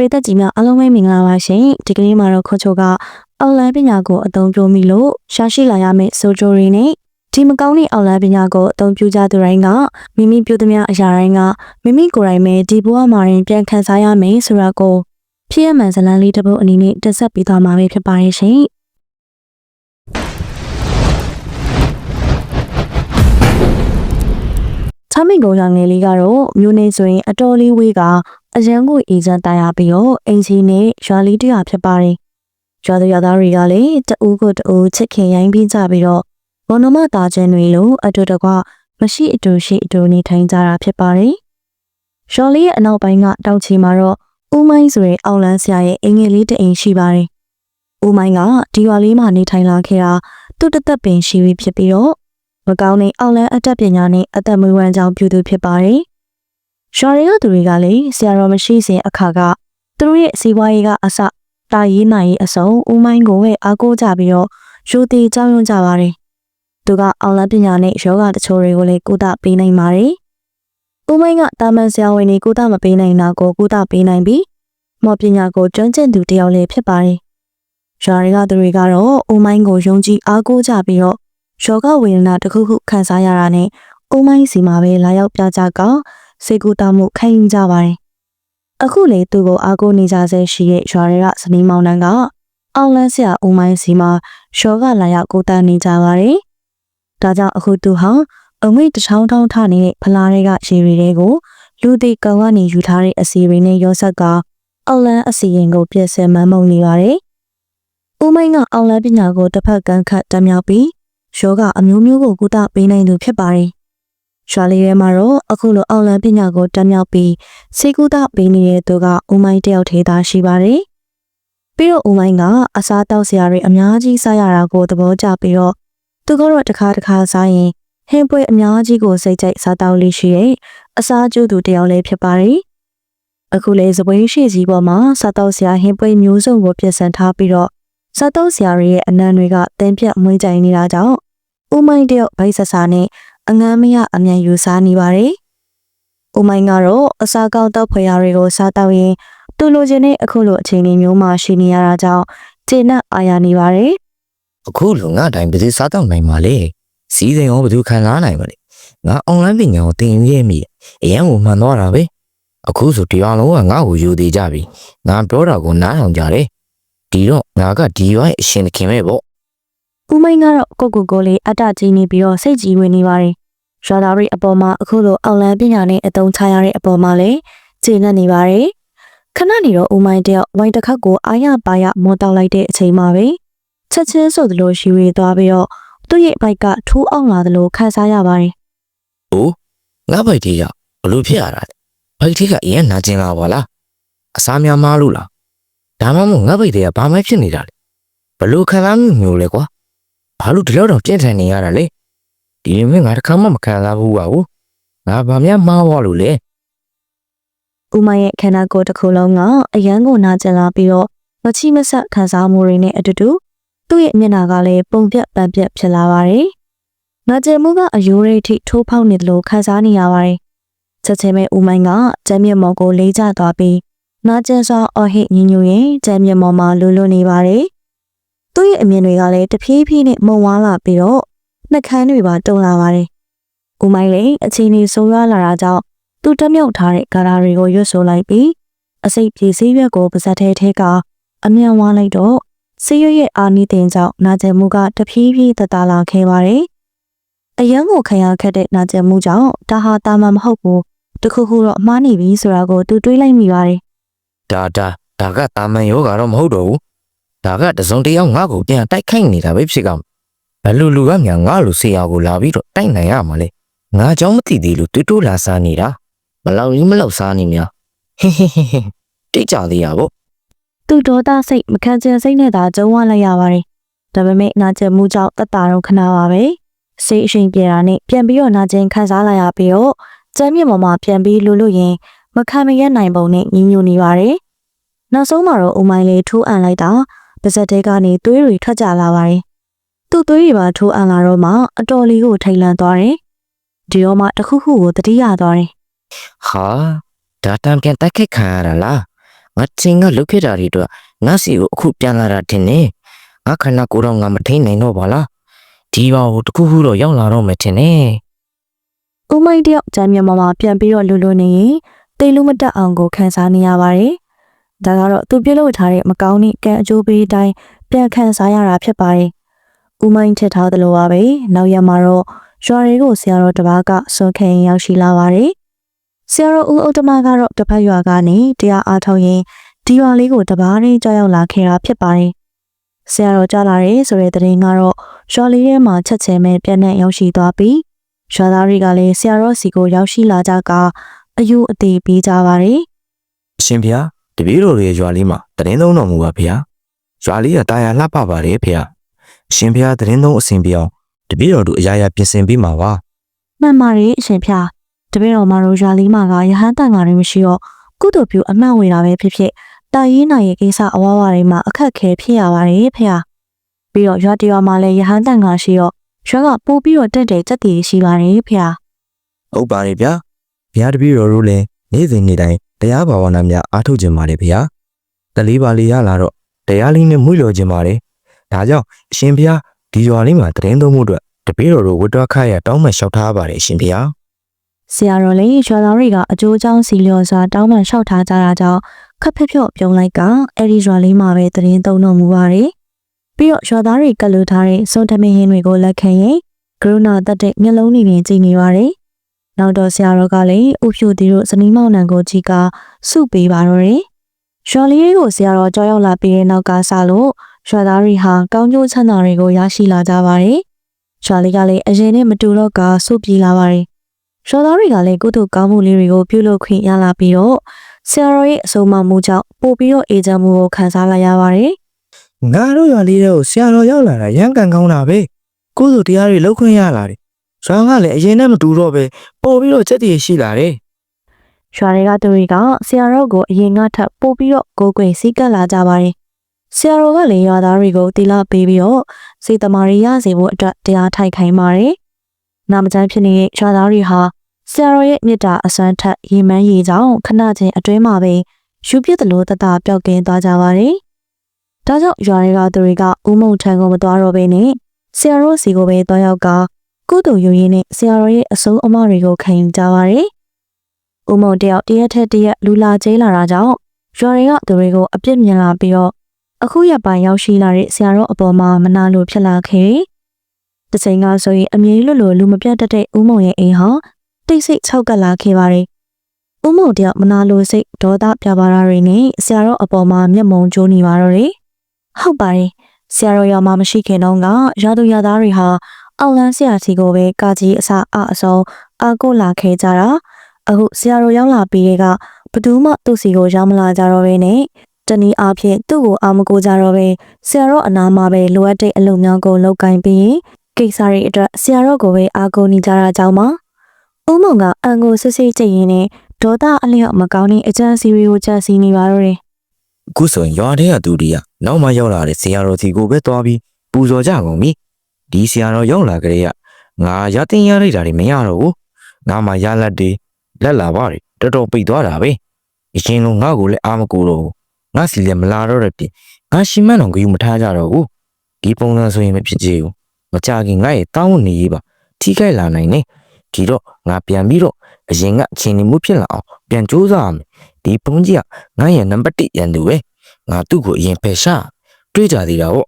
ပရိသတ်ကြီးများအားလုံးပဲမင်္ဂလာပါရှင်ဒီကနေ့မှာတော့ခေါ်ချိုကအောက်လန်ပညာကိုအသုံးပြုမိလို့ရှာရှိလာရမယ့်ဆိုဂျိုရီနဲ့ဒီမကောင်းတဲ့အောက်လန်ပညာကိုအသုံးပြုကြသူတိုင်းကမိမိပြုသမျှအရာတိုင်းကမိမိကိုယ်တိုင်ပဲဒီဘဝမှာရင်ပြန်ခံစားရမယ်ဆိုတာကိုဖြစ်ရမှန်ဇလန်းလေးတစ်ပုဒ်အနေနဲ့တက်ဆက်ပေးသွားမှာပဲဖြစ်ပါရဲ့ရှင်ချမင်ကုန်းရောင်ငယ်လေးကတော့မြို့နေဆိုရင်အတော်လေးဝေးက အရန်ကိုအေဂျင့်တာယာပြီးတော့အင်ဂျီနဲ့ရွာလေးတရာဖြစ်ပါတယ်။ရွာသူရွာသားတွေကလည်းတအူးကိုတအူးချစ်ခင်ရိုင်းပြီးကြပြီးတော့ဘောနမသားချင်းတွေလိုအတူတကွမရှိအတူရှိအတူနေထိုင်ကြတာဖြစ်ပါတယ်။ရွာလေးရဲ့အနောက်ပိုင်းကတောင်ချီမှာတော့ဦးမိုင်းဆိုတဲ့အောက်လန်းဆရာရဲ့အင်္ဂလိပ်တအိမ်ရှိပါတယ်။ဦးမိုင်းကဒီရွာလေးမှာနေထိုင်လာခဲ့တာသူ့တသက်ပင်ရှိပြီဖြစ်ပြီးတော့မကောင်းတဲ့အောက်လန်းအတတ်ပညာနဲ့အသက်မွေးဝမ်းကြောင်းပြုသူဖြစ်ပါတယ်။ ရွာတွေကသူတွေကလည်းဆရာတော်မရှိစဉ်အခါကသူတို့ရဲ့စီးပွားရေးကအစတာရေးနိုင်ရေးအစုံဦးမိုင်းကိုပဲအားကိုးကြပြီးတော့ယူတည်ကြောင်းရွံ့ကြပါတယ်။သူကအောက်လန်းပညာနဲ့ယောဂတချို့တွေကိုလည်းကုသပေးနိုင်ပါတယ်။ဦးမိုင်းကတာမန်ဆရာဝန်တွေကုသမပေးနိုင်တာကိုကုသပေးနိုင်ပြီးမော်ပညာကိုကျွမ်းကျင်သူတစ်ယောက်လည်းဖြစ်ပါတယ်။ရွာတွေကသူတွေကတော့ဦးမိုင်းကိုယုံကြည်အားကိုးကြပြီးတော့ယောဂဝေဒနာတစ်ခုခုခံစားရတာနဲ့အုံမိုင်းစီမှာပဲလာရောက်ပြကြက စေကူတာမှုခံယူကြပါတယ်။အခုလေသူကိုအားကိုးနေကြဆဲရှိတဲ့ရွာတွေကစနီးမောင်နှံကအောင်လန်းဆရာအုံမိုင်းစီမှာယောဂလာရောက်ကိုတန်းနေကြပါတယ်။ဒါကြောင့်အခုသူဟာအငွေ့တစ်ချောင်းထောင်းထနေတဲ့ဖလားတွေကရေရီတွေကိုလူသိကောင်ကနေယူထားတဲ့အစီတွေနဲ့ရောဆက်ကအောင်လန်းအစီရင်ကိုပြည့်စက်မန်းမုံနေပါတယ်။ဦးမိုင်းကအောင်လန်းပညာကိုတစ်ဖက်ကန်းခတ်တမြောက်ပြီးယောဂအမျိုးမျိုးကိုကုသပေးနိုင်သူဖြစ်ပါတယ်။ ရွာလေးထဲမှာတော့အခုလိုအောင်လန်ပညာကိုတက်မြောက်ပြီးစေကုသပေးနေတဲ့သူကဦးမိုင်းတယောက်သေးတာရှိပါတယ်။ပြီးတော့ဦးမိုင်းကအစားတောက်စရာတွေအများကြီးစားရတာကိုသဘောကျပြီးတော့သူကတော့တစ်ခါတစ်ခါစားရင်ဟင်းပွဲအများကြီးကိုစိတ်ကြိုက်စားတောက်လေးရှိရဲ့အစားကျူသူတယောက်လည်းဖြစ်ပါတယ်။အခုလေစပွင်းရှိစီပေါ်မှာစားတောက်စရာဟင်းပွဲမျိုးစုံကိုပြင်ဆင်ထားပြီးတော့စားတောက်စရာတွေရဲ့အနံတွေကတင်းပြတ်မွေးကြိုင်နေတာကြောင့်ဦးမိုင်းတယောက်ဗိုက်ဆဆာနဲ့ အငမ်းမရအမြန်ယူစားနေပါတယ်။ဦးမိုင်းကတော့အစာကောက်တော့ဖွယ်ရတွေကိုစားတော့ရင်သူ့လိုချင်တဲ့အခုလိုအခြေအနေမျိုးမှာရှိနေရတာကြောင့်ကျေနပ်အားရနေပါတယ်အခုလုံငါတိုင်းဘယ်သူစားတော့နိုင်မှာလဲစီးစိမ်ရောဘယ်သူခံစားနိုင်မှာလဲငါအွန်လိုင်းပညာကိုသင်ရမိအရန်ကိုမှန်သွားတာပဲအခုဆိုတရားလုံးကငါ့ကိုယူသေးကြပြီငါပြောတာကိုနားထောင်ကြတယ်ဒီတော့ငါကဒီရွာရဲ့အရှင်သခင်ပဲပေါ့။ ဦးမိုင်းကတော့ကိုကိုကိုလေးအတ္တကြီးနေပြီးတော့စိတ်ကြီးဝင်နေပါတယ်။ရွာသားတွေအပေါ်မှာအခုလိုအောက်လန်းပညာနဲ့အတုံးချရတဲ့အပေါ်မှာလည်းကျေနပ်နေပါတယ်။ခဏနေတော့ဦးမိုင်းတယောက်ဝိုင်းတစ်ခါကိုအာရပါရမောတောက်လိုက်တဲ့အချိန်မှာပဲချက်ချင်းဆိုသလိုရှိဝေသွားပြီးတော့သူ့ရဲ့ဘိုက်ကထိုးအောင်လာသလိုခံစားရပါတယ်။အိုးငါဘိုက်တီကဘလို့ဖြစ်ရတာလဲဘိုက်တီကအရင်နာကျင်လာပါလားအစားများမားလို့လားဒါမှမဟုတ်ငါဘိုက်တီကဘာမှဖြစ်နေတာလဲဘလို့ခံစားမှုမျိုးလဲကွာ ဘာလို့ဒီလောက်တော့ပြင်းထန်နေရတာလဲဒီလိုမျိုးငါတစ်ခါမှမခံစားဘူးပါဘူးငါဘာများမှားသွားလို့လဲ။ဦးမရဲ့ခန္ဓာကိုယ်တစ်ခုလုံးကအယမ်းကိုနာကျင်လာပြီးတော့မချိမဆက်ခံစားမှုတွေနဲ့အတူတူသူ့ရဲ့မျက်နှာကလည်းပုံပြက်ပန်ပြက်ဖြစ်လာပါတယ်။နာကျင်မှုကအယိုးရိတ်ထိထိုးဖောက်နေသလိုခံစားနေရပါတယ်။ချက်ချင်းပဲဦးမိုင်းကကျမ်းမျက်မော်ကိုလေးကျသွားပြီးနာကျင်စွာအော်ဟစ်ညင်ညူရင်ကျမ်းမျက်မော်မှာလွတ်လွတ်နေပါတယ်။ သူ့ရဲ့အမြင်တွေကလည်းတဖြည်းဖြည်းနဲ့မှုံဝါလာပြီးတော့နှက်ခမ်းတွေပါတုံလာပါတယ်။ဦးမိုင်းလည်းအချိန်ကြီးဆိုးရွားလာတာကြောင့်သူတက်မြုပ်ထားတဲ့ကာရာတွေကိုရွတ်ဆိုလိုက်ပြီးအစိတ်ပြေဆေးရွက်ကိုပါဇက်ထဲထဲကအမြန်ဝါလိုက်တော့ဆေးရွက်ရဲ့အာနိသင်ကြောင့်နာကျင်မှုကတဖြည်းဖြည်းသက်သာလာခဲ့ပါတယ်။အယံကိုခံရခက်တဲ့နာကျင်မှုကြောင့်ဒါဟာတာမန်မဟုတ်ဘူးတခုခုတော့အမှားနေပြီဆိုတာကိုသူတွေးလိုက်မိပါတယ်ဒါဒါဒါကတာမန်ယောဂါတော့မဟုတ်တော့ဘူး ဒါကတစုံတယောက်ငါ့ကိုပြန်တိုက်ခိုက်နေတာပဲဖြစ်ကောင်ဘလူလူကမြန်ငါ့လိုဆရာကိုလာပြီးတော့တိုက်နိုင်ရမှာလေငါကြောင့်မသိသေးလို့တွတိုးလာစားနေတာမလောက်ကြီးမလောက်စားနေများဟင်းဟင်းဟင်းတိတ်ကြသေးရပေါ့သူဒေါသစိတ်မခံချင်စိတ်နဲ့သာကြုံရလိုက်ရပါတယ်ဒါပေမဲ့နာကျင်မှုကြောင့်တက်တာတော့ခဏပါပဲစိတ်အရှင်ပြေတာနဲ့ပြန်ပြီးတော့နာကျင်ခံစားလာရပြီးတော့ကျမ်းမြေပေါ်မှာပြန်ပြီးလှလို့ရင်မခံမရနိုင်ပုံနဲ့ညှို့ညို့နေပါတယ်နောက်ဆုံးမှာတော့အုံမိုင်းလေးထိုးအန်လိုက်တာ ပါဇက်တဲကနေသွေးတွေထွက်ကြလာပါတယ်။သူ့သွေးတွေပါထိုးအန်လာတော့မှအတော်လေးကိုထိတ်လန့်သွားတယ်။ဒီတော့မှတစ်ခုခုကိုတတိယသွားတယ်ဟာဒါတမ်းပြန်တိုက်ခိုက်ခံရတာလားငါချင်းကလုတ်ခဲ့တာတွေအတွက်ငါစီကိုအခုပြန်လာတာတင်နေငါခန္ဓာကိုယ်တော့ငါမထိန်နိုင်တော့ပါလားဒီပါကိုတခုခုတော့ရောက်လာတော့မယ်တင်နေ။ဦးမိုက်တယောက်ဂျမ်းမြမမှာပြန်ပြီးတော့လူလူနေရင်တိတ်လို့မတက်အောင်ကိုခန်းစားနေရပါတယ်။ ဒါကတော့သူပြုတ်လို့ထားတဲ့မကောင်းတဲ့ကံအကျိုးပေးအတိုင်းပြန်ခန်းစားရတာဖြစ်ပါတယ်။ဦးမိုင်းထစ်ထားသလိုပါပဲ။နောက်ရက်မှာတော့ရွာတွေကိုဆရာတော်တစ်ပါးကဆွန်ခင်ရောက်ရှိလာပါတယ်။ဆရာတော်ဦးဥတ္တမကတော့တစ်ဖက်ရွာကနေတရားအားထုတ်ရင်ဒီရွာလေးကိုတပားရင်းကြောက်ရောက်လာခဲ့တာဖြစ်ပါတယ်။ဆရာတော်ကြားလာတယ်ဆိုတဲ့သတင်းကတော့ရွာလေးထဲမှာချက်ချဲမဲ့ပြက်နဲ့ရောက်ရှိသွားပြီးရွာသားတွေကလည်းဆရာတော်စီကိုရောက်ရှိလာကြကအယူအသေးပေးကြပါတယ်အရှင်ဖေဟာ တပည့်တော်ရဲ့ရွာလေးမှာတရင်သုံးတော်မူပါဖေဟာရွာလေးကတာယာလှပပါတယ်ဖေဟာအရှင်ဖေဟာတရင်သုံးအစဉ်ပြောင်းတပည့်တော်တို့အရာရာပြင်ဆင်ပြီးမှာပါ။မှန်ပါတယ်အရှင်ဖျားတပည့်တော်မတို့ရွာလေးမှာကရဟန်းတန်ဃာတွေမရှိတော့ကုသိုလ်ပြုအမှန်ဝေတာပဲဖြစ်ဖြစ်တာရေးနိုင်ရဲ့ကိစ္စအဝါဝါတွေမှာအခက်ခဲဖြစ်ရပါတယ်ဖျား။ပြီးတော့ရွာတရွာမှာလည်းရဟန်းတန်ဃာရှိတော့ရွာကပို့ပြီးတော့တက်တဲ့စက်တီရှိပါတယ်ဖျားဟုတ်ပါတယ်ဗျာဖေဟာတပည့်တော်တို့လည်းနေ့စဉ်နေ့တိုင်း တရားဘာဝနာများအားထုတ်ကြပါတယ်ဖေဟာတလေးပါလေးရလာတော့တရားလေးနဲ့မွေ့လျော်ခြင်းပါတယ်ဒါကြောင့်အရှင်ဖေဟာဒီရွာလေးမှာတရင်သုံးမှုအတွက်တပည့်တော်တို့ဝတ္တခရတောင်းမှလျှောက်ထားပါတယ်အရှင်ဖေဟာဆရာတော်လည်းရွာသားတွေကအကျိုးအကြောင်းစီလျော်စွာတောင်းပန်လျှောက်ထားကြတာကြောင့်ခက်ဖက်ဖြော့ပြုံးလိုက်ကအဲ့ဒီရွာလေးမှာပဲတရင်သုံးတော်မူပါတယ်။ပြီးတော့ရွာသားတွေကလူထားတဲ့စွန်ထမင်းဟင်းတွေကိုလက်ခံရင်ကရုဏာတတ်တဲ့မျက်လုံးတွေနဲ့ကြည်နေပါတယ်။ နောက်တော့ဆရာတော်ကလည်းဥဖြူတီတို့ဇနီးမောင်နှံကိုကြီးကစုပေးပါတော့တယ်။ရွာလေးကိုဆရာတော်ကြောက်ရောက်လာပြီးတဲ့နောက်ကစလို့ရွာသားတွေဟာကောင်းကျိုးချမ်းသာတွေကိုရရှိလာကြပါတယ်။ရွာလေးကလည်းအရင်နဲ့မတူတော့ကစုပြေးလာပါတယ်။ရှော်သားတွေကလည်းကုသိုလ်ကောင်းမှုလေးတွေကိုပြုလုပ်ခွင့်ရလာပြီးတော့ဆရာတော်ရဲ့အဆုံးအမမှုကြောင့်ပို့ပြီးတော့အေဂျင့်မှုကိုခံစားလိုက်ရပါတယ်ငါတို့ရွာလေးတွေကိုဆရာတော်ရောက်လာတာရမ်းကန်ကောင်းတာပဲကိုယ်တို့တရားတွေလောက်ခွင့်ရလာတယ် ရွာကလည်းအရင်နဲ့မတူတော့ပဲပို့ပြီးတော့စက်တည်ရှိလာတယ်။ရွာတွေကသူတွေကဆရာတော်ကိုအရင်ကထပ်ပို့ပြီးတော့ကိုယ်ကွယ်စည်းကပ်လာကြပါတယ်။ဆရာတော်ကလည်းရွာသားတွေကိုတီလာပေးပြီးတော့စေတမာရီရစေဖို့အတွက်တရားထိုက်ခိုင်းပါတယ်။နာမကျန်းဖြစ်နေတဲ့ရွာသားတွေဟာဆရာတော်ရဲ့မြစ်တာအစွမ်းထက်ရေမန်းရေကြောင့်ခဏချင်းအတွင်းမှာပဲယူပြစ်သလိုတတပျောက်ကင်းသွားကြပါတယ်။ဒါကြောင့်ရွာတွေကသူတွေကဥမုံထံကိုမသွားတော့ဘဲနဲ့ဆရာတော်စီကိုပဲသွားရောက်က ကုသိုလ်ယူရင်းနဲ့ဆရာတော်ရဲ့အဆုံးအမတွေကိုခံယူကြပါတယ်။ဥမုံတယောက်တရက်ထက်တရက်လူလာကျဲလာတာကြောင့်ရွာတွေကသူတွေကိုအပြစ်မြင်လာပြီးတော့အခုရက်ပိုင်းရောက်ရှိလာတဲ့ဆရာတော်အပေါ်မှာမနာလိုဖြစ်လာခဲ့တယ်။တစ်ချိန်ကဆိုရင်အမြဲလွတ်လို့လူမပြတ်တတ်တဲ့ဥမုံရဲ့အိမ်ဟာတိတ်ဆိတ်ခြောက်ကပ်လာခဲ့ပါတယ်။ဥမုံတယောက်မနာလိုစိတ်ဒေါသပြပါတာတွေနဲ့ဆရာတော်အပေါ်မှာမျက်မုံကျိုးနေပါတော့တယ်။ဟုတ်ပါတယ်။ဆရာတော်ရောမှမရှိခင်တော့ကရာသူရသားတွေဟာ အောက်လန်းဆရာစီကိုပဲကာကြီးအစအအဆုံးအာကိုလာခဲ့ကြတာအခုဆရာတော်ရောက်လာပြီးတဲ့ကဘယ်သူမှသူ့စီကိုရောက်မလာကြတော့ဘဲနဲ့တနည်းအားဖြင့်သူ့ကိုအာမကိုကြတော့ပဲဆရာတော်အနာမှာပဲလိုအပ်တဲ့အလုပ်များကိုလုပ်ကင်ပြီးရင်ကိစ္စတွေအတွက်ဆရာတော်ကိုပဲအာကိုနေကြတာကြောင့်ပါဦးမုံကအန်ကိုစစ်စစ်ကြည့်ရင်းနဲ့ဒေါသအလျော့မကောင်းတဲ့အကြံစီတွေကိုကြံစီနေပါတော့တယ်အခုဆိုရင်ရွာထဲကသူတွေကနောက်မှရောက်လာတဲ့ဆရာတော်စီကိုပဲသွားပြီးပူဇော်ကြကုန်ပြီ ဒီဆရာတော်ရောက်လာကြတဲ့ကငါရတင်ရလိုက်တာတွေမရတော့ဘူးငါမှရလက်တွေလက်လာပါတွေတော်တော်ပိတ်သွားတာပဲအရင်ကငါ့ကိုလည်းအာမကူတော့ဘူးငါစီလည်းမလာတော့တဲ့ပြင်ငါရှိမှန်းတော့ဂယူမထားကြတော့ဘူးဒီပုံစံဆိုရင်မဖြစ်ကြဘူးမကြခင်ငါ့ရဲ့တောင်းနေရေးပါထိခိုက်လာနိုင်နေဒီတော့ငါပြန်ပြီးတော့အရင်ကအချင်းနေမှုဖြစ်လာအောင်ပြန်ကြိုးစားရမယ်ဒီပုံကြီးကငါ့ရဲ့နံပါတ်1ရန်သူပဲငါသူ့ကိုအရင်ဖယ်ရှားတွေးကြသေးတာပေါ့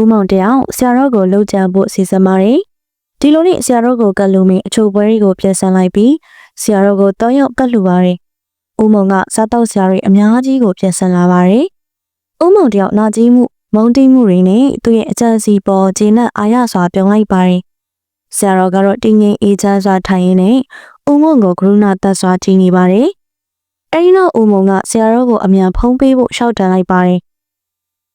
ဦးမောင်တယောက်ဆရာတော်ကိုလှုပ်ကြံဖို့စီစဉ်ပါတယ်။ဒီလိုနဲ့ဆရာတော်ကိုကတ်လူမင်းအချိုပွဲတွေကိုပြင်ဆင်လိုက်ပြီးဆရာတော်ကိုတောင်းရောက်ကတ်လူပါတယ်။ဦးမောင်ကစားတောက်ဆရာတွေအများကြီးကိုပြင်ဆင်လာပါတယ်။ဦးမောင်တယောက်နာကြီးမှုမုံတိမှုတွေနဲ့သူ့ရဲ့အကြံစီပေါ်ဂျင်းနဲ့အာရစွာပြုံးလိုက်ပါတယ်။ဆရာတော်ကတော့တင်းငင်အေးချမ်းစွာထိုင်ရင်းနဲ့ဦးမောင်ကိုကရုဏာတတ်စွာကြည်နေပါတယ်။အဲဒီနောက်ဦးမောင်ကဆရာတော်ကိုအမြန်ဖုံးပေးဖို့ရှောက်တန်လိုက်ပါတယ်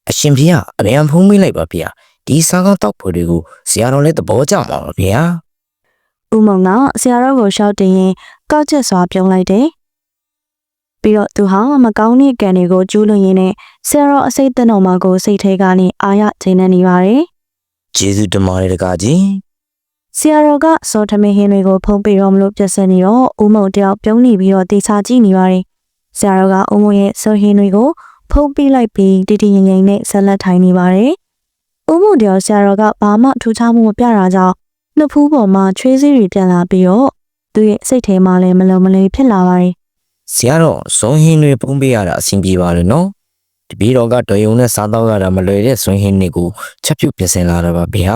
အရှင်ဖေကအမြန်ဖုံးပေးလိုက်ပါဗျာဒီစားကောင်းတောက်ဖွယ်တွေကိုဆရာတော်လည်းသဘောကျမှာပါဗျာဦးမောင်ကဆရာတော်ကိုရှောက်တင်ရင်ကောက်ချက်စွာပြုံးလိုက်တယ်။ပြီးတော့သူဟာမကောင်းတဲ့ကံတွေကိုကျူးလွန်ရင်းနဲ့ဆရာတော်အစိတ်တက်တော်မှာကိုစိတ်ထဲကနေအာရချိန်နေနေပါတယ်ကျေးဇူးတင်ပါတယ်တကားကြီး။ဆရာတော်ကစောထမင်းဟင်းတွေကိုဖုံးပေးတော့မလို့ပြတ်စနေတော့ဦးမောင်တယောက်ပြုံးနေပြီးတော့တေချာကြည့်နေပါတယ်။ဆဆရာတော်ကအုံမုံရဲ့ဆိုဟင်းတွေကို ဖုံးပြလိုက်ပြီးတည်တည်ငြိမ်ငြိမ်နဲ့ဆက်လက်ထိုင်နေပါတယ်။အုံမုံတယောက်ဆရာတော်ကဘာမှထူးခြားမှုမပြတာကြောင့်နှစ်ဖူးပေါ်မှာချွေးစည်းတွေပြန်လာပြီးတော့သူ့ရဲ့စိတ်ထဲမှာလည်းမလုံမလေးဖြစ်လာပါတယ်ဆရာတော်ဇွန်ဟင်းတွေပုံပေးရတာအဆင်ပြေပါလေနော်တပည့်တော်ကတော်ယုံနဲ့စားတော့ရတာမလွယ်တဲ့ဇွန်ဟင်းတွေကိုချက်ပြုတ်ပြင်ဆင်လာတာပါဗျာ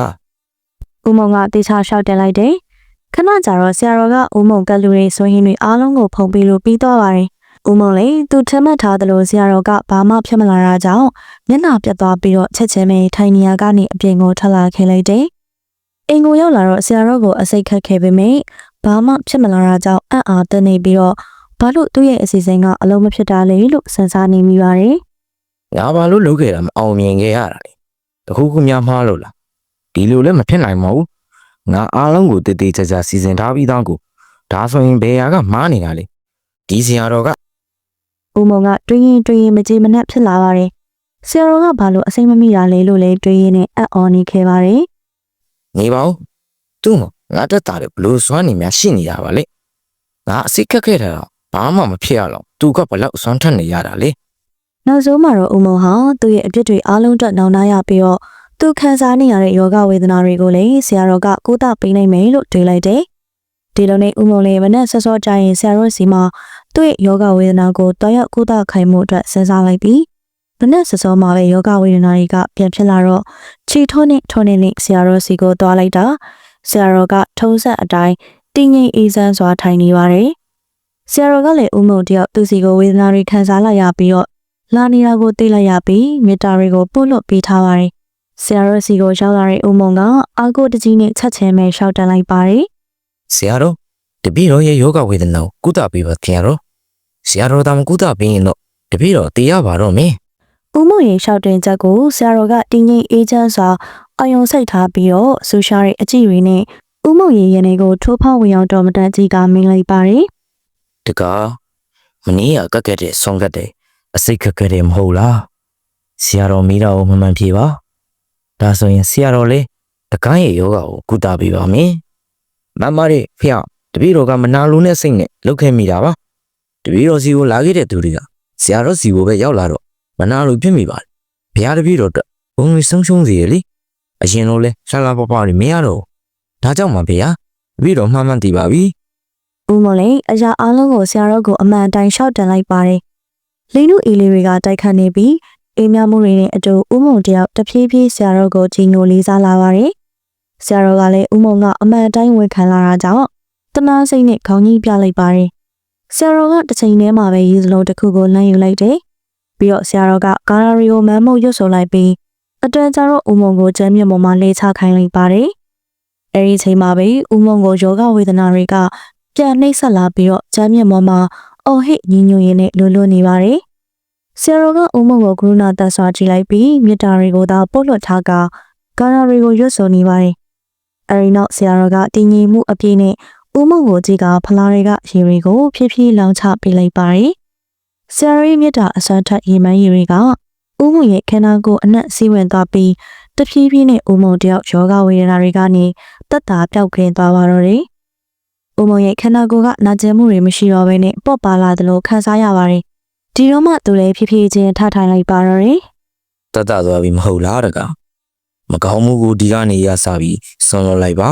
။ဦးမုံကတေချာလျှောက်တင်လိုက်တယ်။ခဏကြာတော့ဆရာတော်ကဦးမုံကလူတွေဆိုဟင်းတွေအားလုံးကိုဖုံးပြီးလို့ပြီးသွားပါတယ်။ ဦးမုံလည်းသူထမတ်ထားသလိုဆရာတော်ကဘာမှဖြစ်မလာတာကြောင့်မျက်နှာပြတ်သွားပြီးတော့ချက်ချင်းပဲထိုင်နေရကနေအပြင်ကိုထွက်လာခဲ့လိုက်တယ်။အိမ်ကိုရောက်လာတော့ဆရာတော်ကိုအစိတ်ခတ်ခဲ့ပေမယ့်ဘာမှဖြစ်မလာတာကြောင့်အံ့အားသင့်နေပြီးတော့ဘာလို့သူ့ရဲ့အစီအစဉ်ကအလုံးမဖြစ်တာလဲလို့စဉ်းစားနေမိပါတယ်ငါဘာလို့လုပ်ခဲ့တာမအောင်မြင်ခဲ့ရတာလဲတခုခုများမှားလို့လားဒီလိုလည်းမဖြစ်နိုင်ပါဘူးငါအားလုံးကိုတည်တည်ချာချာစီစဉ်ထားပြီးသားကိုဒါဆိုရင်ဘယ်ဟာကမှားနေတာလဲဒီဆရာတော်က။ ဦးမုံကတွေးရင်တွေးရင်မကြေမနက်ဖြစ်လာပါတယ်။ဆရာတော်ကဘာလို့အစိမ့်မမိတာလဲလို့လည်းတွေးရင်းနဲ့အံ့ဩနေခဲ့ပါတယ်နေပါဦးသူ့မငါတက်တာလေဘလို့စွမ်းနေများရှိနေတာပါလေငါအစိတ်ခက်ခဲ့တာတော့ဘာမှမဖြစ်ရတော့သူကဘလောက်စွမ်းထက်နေရတာလေ။နောက်ဆုံးမှာတော့ဦးမုံဟာသူ့ရဲ့အပြစ်တွေအားလုံးအတွက်နောင်နာရပြီးတော့သူခံစားနေရတဲ့ယောဂဝေဒနာတွေကိုလည်းဆရာတော်ကကုသပေးနိုင်မယ်လို့တွေးလိုက်တယ်။ဒီလိုနဲ့ဦးမုံလည်းမနဲ့ဆော့ဆော့ကြရင်ဆရာတော်စီမှာ သူ့ရဲ့ယောဂဝေဒနာကိုတောက်ရောက်ကုသခိုင်းမှုအတွက်စဉ်းစားလိုက်ပြီးမနဲ့ဆော့ဆော့မှာပဲယောဂဝေဒနာတွေကပြန်ဖြစ်လာတော့ချီထုံးနဲ့ထုံးနဲ့နဲ့ဆရာတော်စီကိုသွားလိုက်တာဆရာတော်ကထုံးဆက်အတိုင်းတင်းငိမ့်အေးစမ်းစွာထိုင်နေပါတယ်။ဆရာတော်ကလည်းဦးမုံတယောက်သူစီကိုဝေဒနာတွေခံစားလိုက်ရပြီးတော့လာနေတာကိုသိလိုက်ရပြီးမေတ္တာတွေကိုပို့လွတ်ပေးထားပါတယ်။ဆရာတော်စီကိုရောက်လာတဲ့ဦးမုံကအာကိုတကြီးနဲ့ချက်ချင်းပဲရှောက်တန်လိုက်ပါတယ်ဆရာတော်တပည့်တော်ရဲ့ယောဂဝေဒနာကိုကုသပေးပါဆရာတော် ဆရာတော်တာမကုသပေးရင်တော့တပည့်တော်တေးရပါတော့မင်း။ဦးမုံရဲ့ရှောက်တင်ချက်ကိုဆရာတော်ကတင်းငိမ့်အေးချမ်းစွာအယုံစိတ်ထားပြီးတော့ဆူရှာရဲ့အကြည့်တွေနဲ့ဦးမုံရဲ့ရင်တွေကိုထိုးဖောက်ဝင်အောင်တော်မတန်ကြီးကမင်းလိုက်ပါတယ်။တကားမနေ့ကကက်ကက်တဲ့ဆုံးကက်တဲ့အစိတ်ခက်ခဲတယ်မဟုတ်လားဆရာတော်မိတော်ကိုမမှန်ပြေပါဒါဆိုရင်ဆရာတော်လေတကားရဲ့ယောဂကိုကုသပေးပါမယ်မမလေးဖေတပည့်တော်ကမနာလိုတဲ့စိတ်နဲ့လုပ်ခဲ့မိတာပါ တပည့်တော်စီကိုလာခဲ့တဲ့သူတွေကဆရာတော်စီကိုပဲရောက်လာတော့မနာလိုဖြစ်မိပါတယ်ဘုရားတပည့်တော်တက်ဘုံကြီးဆုံးရှုံးစီရလေအရင်လိုလဲဆလာပပတွေမရတော့ဘူးဒါကြောင့်မှဗျာတပည့်တော်မှန်မှန်တည်ပါပြီဦးမလေးအရာအလုံးကိုဆရာတော်ကိုအမှန်တိုင်းရှောက်တင်လိုက်ပါတယ်။လိန်နုအီလေးတွေကတိုက်ခတ်နေပြီးအိမ်မမှုတွေနဲ့အတူဦးမုံတယောက်တဖြည်းဖြည်းဆရာတော်ကိုကြီးညိုလေးစားလာပါတယ်။ဆရာတော်ကလည်းဦးမုံကအမှန်တိုင်းဝန်ခံလာတာကြောင့်တနာစိတ်နဲ့ခေါင်းကြီးပြလိုက်ပါတယ်။ ဆရာတော်ကတစ်ချိန်တည်းမှာပဲရေစလုံးတစ်ခုကိုလမ်းယူလိုက်တယ်။ပြီးတော့ဆရာတော်ကကာရာရီကိုမမ်းမုတ်ရွတ်ဆိုလိုက်ပြီးအတွင်ကြတော့ဦးမုံကိုကျမ်းမြတ်ပေါ်မှာလေးချခိုင်းလိုက်ပါတယ်။အဲဒီချိန်မှာပဲဦးမုံကိုယောဂဝေဒနာတွေကပြန်နှိပ်ဆက်လာပြီးတော့ကျမ်းမြတ်မောမှာအော်ဟစ်ညင်ညွရင်းနဲ့လွတ်လွတ်နေပါတယ်။ဆရာတော်ကအုံမုံကိုကရုဏာတက်စွာကြည့်လိုက်ပြီးမေတ္တာတွေကိုသာပို့လွတ်ထားကကာနာတွေကိုရွတ်ဆိုနေပါတယ်။အဲဒီနောက်ဆရာတော်ကတည်ငြိမ်မှုအပြည့်နဲ့ ဦးမုံကိုကြည့်ကဖလားတွေကရေတွေကိုဖြည်းဖြည်းလောင်ချပေးလိုက်ပါတယ်။ဆရာတော်ရဲ့မေတ္တာအစွမ်းထက်ရေမန်းရေတွေကဦးမုံရဲ့ခန္ဓာကိုယ်အနက်စီးဝင်သွားပြီးတဖြည်းဖြည်းနဲ့ဦးမုံတယောက်ယောဂဝေဒနာတွေကနေတက်တာပြောက်ကင်းသွားပါတော့တယ်။ဦးမုံရဲ့ခန္ဓာကိုယ်ကနာကျင်မှုတွေမရှိတော့ဘဲနဲ့ပေါ့ပါလာတယ်လို့ခံစားရပါတယ်။ဒီတော့မှသူလည်းဖြည်းဖြည်းချင်းထထိုင်လိုက်ပါတော့တယ်တတ်တာသွားပြီမဟုတ်လားတကားမကောင်းမှုကိုဒီကနေရစားပြီးဆွန်လွတ်လိုက်ပါ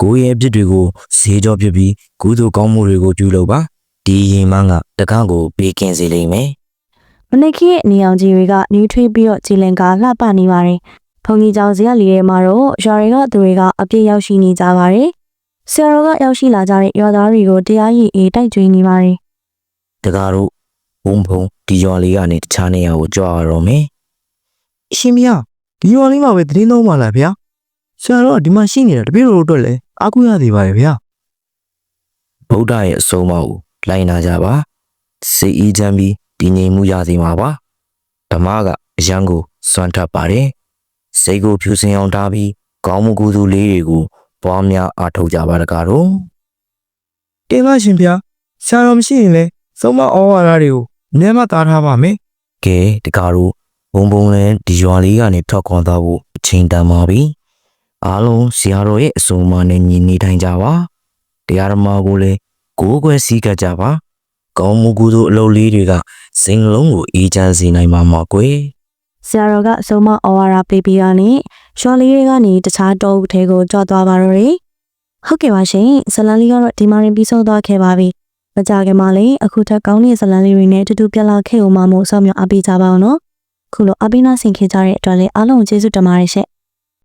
ကိုယ့်ရဲ့အပြစ်တွေကိုဈေးကြောပြပြီးကုသိုလ်ကောင်းမှုတွေကိုပြုလုပ်ပါဒီရင်မန်းကတကားကိုပေးကင်းစေလိမ့်မယ်။မနေ့ကရဲ့နေအောင်ကြီးတွေကနှီးထွေးပြီးတော့ကြည်လင်ကလှပနေပါတယ်။ဘုံကြီးကျောင်းဇေယျလီထဲမှာတော့ရွာတွေကသူတွေကအပြည့်ရောက်ရှိနေကြပါတယ်။ဆရာတော်ကရောက်ရှိလာကြတဲ့ရွာသားတွေကိုတရားရည်အေးတိုက်ကြွေးနေပါတယ်တကားတို့ဘုံဘုံဒီရွာလေးကနေတခြားနေရာကိုကြွားရတော့မယ်အရှင်မရဒီရွာလေးမှာပဲသတင်းသုံးပါလားဗျာ ဆရာတော်ကဒီမှာရှိနေတာတပည့်တော်တို့အတွက်လည်းအားကိုးရသေးပါရဲ့ဗျာဗုဒ္ဓရဲ့အဆုံးအမကိုလိုက်နာကြပါစိတ်အေးချမ်းပြီးတည်ငြိမ်မှုရစေမှာပါဓမ္မကအယံကိုစွန့်ထပ်ပါတယ်စိတ်ကိုဖြူစင်အောင်ထားပြီးကောင်းမှုကုသိုလ်လေးတွေကိုပွားများအားထုတ်ကြပါတကားတို့တင်ပါရှင်ဗျာဆရာတော်မရှိရင်လည်းသုံးမဩဝါဒတွေကိုအမြဲမသားထားပါမယ်ကဲတကားတို့ဘုံဘုံလည်းဒီရွာလေးကနေထွက်ခွာသွားဖို့အချိန်တန်ပါပြီ အားလုံးဆရာတော်ရဲ့အဆုံးအမနဲ့ညီနေထိုင်ကြပါတရားဓမ္မကိုလည်းကိုးကွယ်စည်းကပ်ကြပါကောင်းမှုကုသိုလ်အလုပ်လေးတွေကစိန်လုံးကိုအေးချမ်းစေနိုင်မှာမကွယ်ဆရာတော်ကအဆုံးမဩဝါဒပေးပြီးတော့နေရွှေလေးတွေကနေတခြားတောအုပ်ထဲကိုကြွသွားပါတော့တယ်ဟုတ်ကဲ့ပါရှင်ဇလန်လေးကတော့ဒီမှာရင်ပြီးဆုံးသွားခဲ့ပါပြီမကြခင်မှာလေအခုထပ်ကောင်းတဲ့ဇလန်လေးတွေနဲ့အတူတူပြက်လာခဲ့အောင်မမို့ဆောင်းမြောက်အပေးကြပါအောင်နော်ခုလိုအပိနာဆင်ခေကြတဲ့အတွက်လည်းအားလုံးကိုကျေးဇူးတင်ပါတယ်ရှင့်